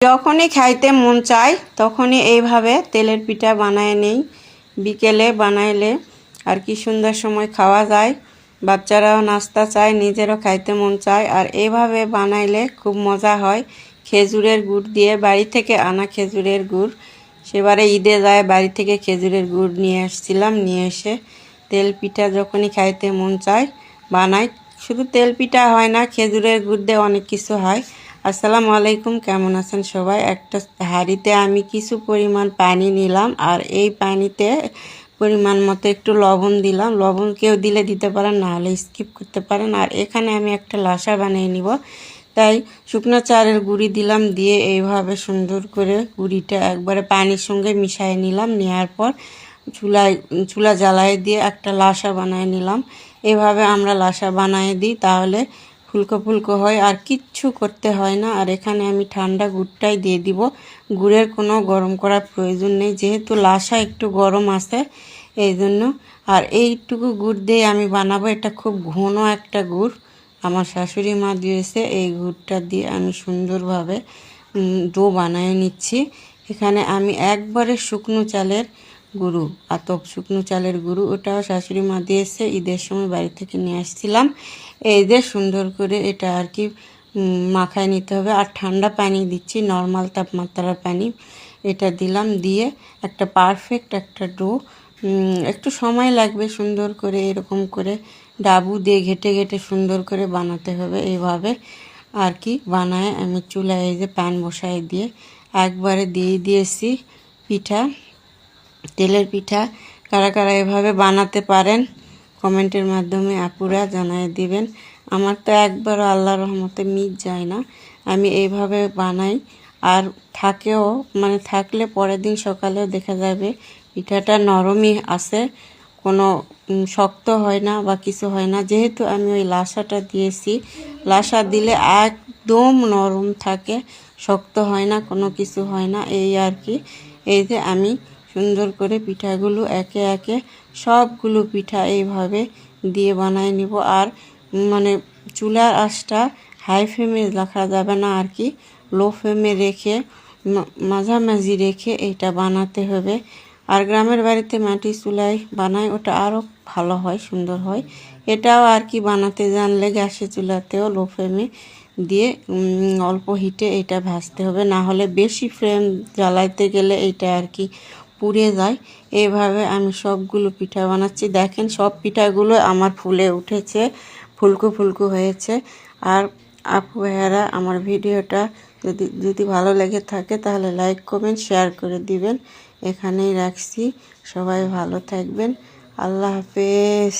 যখনই খাইতে মন চায়, তখনই এইভাবে তেলের পিঠা বানায় নেই। বিকেলে বানাইলে আর কি সুন্দর সময় খাওয়া যায়। বাচ্চারাও নাস্তা চায়, নিজেরও খাইতে মন চায়। আর এইভাবে বানাইলে খুব মজা হয়। খেজুরের গুড় দিয়ে বাড়ি থেকে আনা খেজুরের গুড়। সেবারে ঈদে যায়, বাড়ি থেকে খেজুরের গুড় নিয়ে আসছিলাম, নিয়ে এসে তেল পিঠা যখনই খাইতে মন চায়, বানাই। শুধু তেল পিঠা হয় না, খেজুরের গুড় দিয়ে অনেক কিছু হয়। আসসালামু আলাইকুম, কেমন আছেন সবাই? একটা হাঁড়িতে আমি কিছু পরিমাণ পানি নিলাম আর এই পানিতে পরিমাণ মতো একটু লবণ দিলাম। লবণ কেউ দিলে দিতে পারেন, না হলে স্কিপ করতে পারেন। আর এখানে আমি একটা লাসা বানিয়ে নিব। তাই শুকনো চারের গুঁড়ি দিলাম, দিয়ে এইভাবে সুন্দর করে গুঁড়িটা একবারে পানির সঙ্গে মিশিয়ে নিলাম। নেওয়ার পর চুলায়, চুলা জ্বালায় দিয়ে একটা লাসা বানিয়ে নিলাম। এভাবে আমরা লাসা বানিয়ে দিই, তাহলে ফুলকো ফুলকো হয়, আর কিচ্ছু করতে হয় না। আর এখানে আমি ঠান্ডা গুড়টাই দিয়ে দিব। গুড়ের কোনো গরম করার প্রয়োজন নেই, যেহেতু লাশা একটু গরম আছে এই জন্য আর এইটুকু গুড় দিয়ে আমি বানাবো, এটা খুব ঘন একটা গুড়। আমার শাশুড়ি মা দিয়েছে, এই গুড়টা দিয়ে আমি সুন্দরভাবে ডো বানিয়ে নিচ্ছি। এখানে আমি একবারে শুকনো চালের গুরু। আতপ শুকনো চালের গুরু, ওটাও শাশুড়ি মা দিয়েছে। ঈদের সময় বাড়ি থেকে নিয়ে আসছিলাম। এই যে সুন্দর করে এটা আর কি মাখায় নিতে হবে। আর ঠান্ডা পানি দিচ্ছি, নর্মাল তাপমাত্রার পানি। এটা দিলাম দিয়ে একটা পারফেক্ট একটা ডো। একটু সময় লাগবে সুন্দর করে, এরকম করে ডাবু দিয়ে ঘেটে ঘেটে সুন্দর করে বানাতে হবে এইভাবে আর কি, বানায় আমি চুলায় এই যে প্যান বসায় দিয়ে একবারে দিয়ে দিয়েছি পিঠা। তেলের পিঠা কারা কারা এভাবে বানাতে পারেন, কমেন্টের মাধ্যমে আপুরা জানায় দিবেন। আমার তো একবারও আল্লাহ রহমতে মিট যায় না। আমি এইভাবে বানাই। আর থাকেও মানে থাকলে পরের দিন সকালেও দেখা যাবে পিঠাটা নরমই আছে, কোনো শক্ত হয় না বা কিছু হয় না। যেহেতু আমি ওই লাসাটা দিয়েছি, লাসা দিলে একদম নরম থাকে, শক্ত হয় না, কোনো কিছু হয় না। এই আর কি। এই যে আমি সুন্দর করে পিঠাগুলো একে একে সবগুলো পিঠা এইভাবে দিয়ে বানায় নিব। আর মানে চুলার আঁচটা হাই ফ্লেমে রাখা যাবে না আর কি লো ফ্লেমে রেখে মাঝামাঝি রেখে এইটা বানাতে হবে। আর গ্রামের বাড়িতে মাটি চুলায় বানায়, ওটা আরও ভালো হয়, সুন্দর হয়। এটাও আর কি বানাতে জানলে গ্যাসের চুলাতেও লো ফ্লেমে দিয়ে অল্প হিটে এটা ভাজতে হবে। না হলে বেশি ফ্লেম জ্বালাইতে গেলে এটা আর কি পুড়ে যায়। এভাবে আমি সবগুলো পিঠা বানাচ্ছি। দেখেন সব পিঠাগুলো আমার ফুলে উঠেছে, ফুলকো ফুলকো হয়েছে। আর আপু ভাইয়ারা, আমার ভিডিওটা যদি যদি ভালো লেগে থাকে তাহলে লাইক কমেন্ট শেয়ার করে দিবেন। এখানেই রাখছি। সবাই ভালো থাকবেন। আল্লাহ হাফেজ।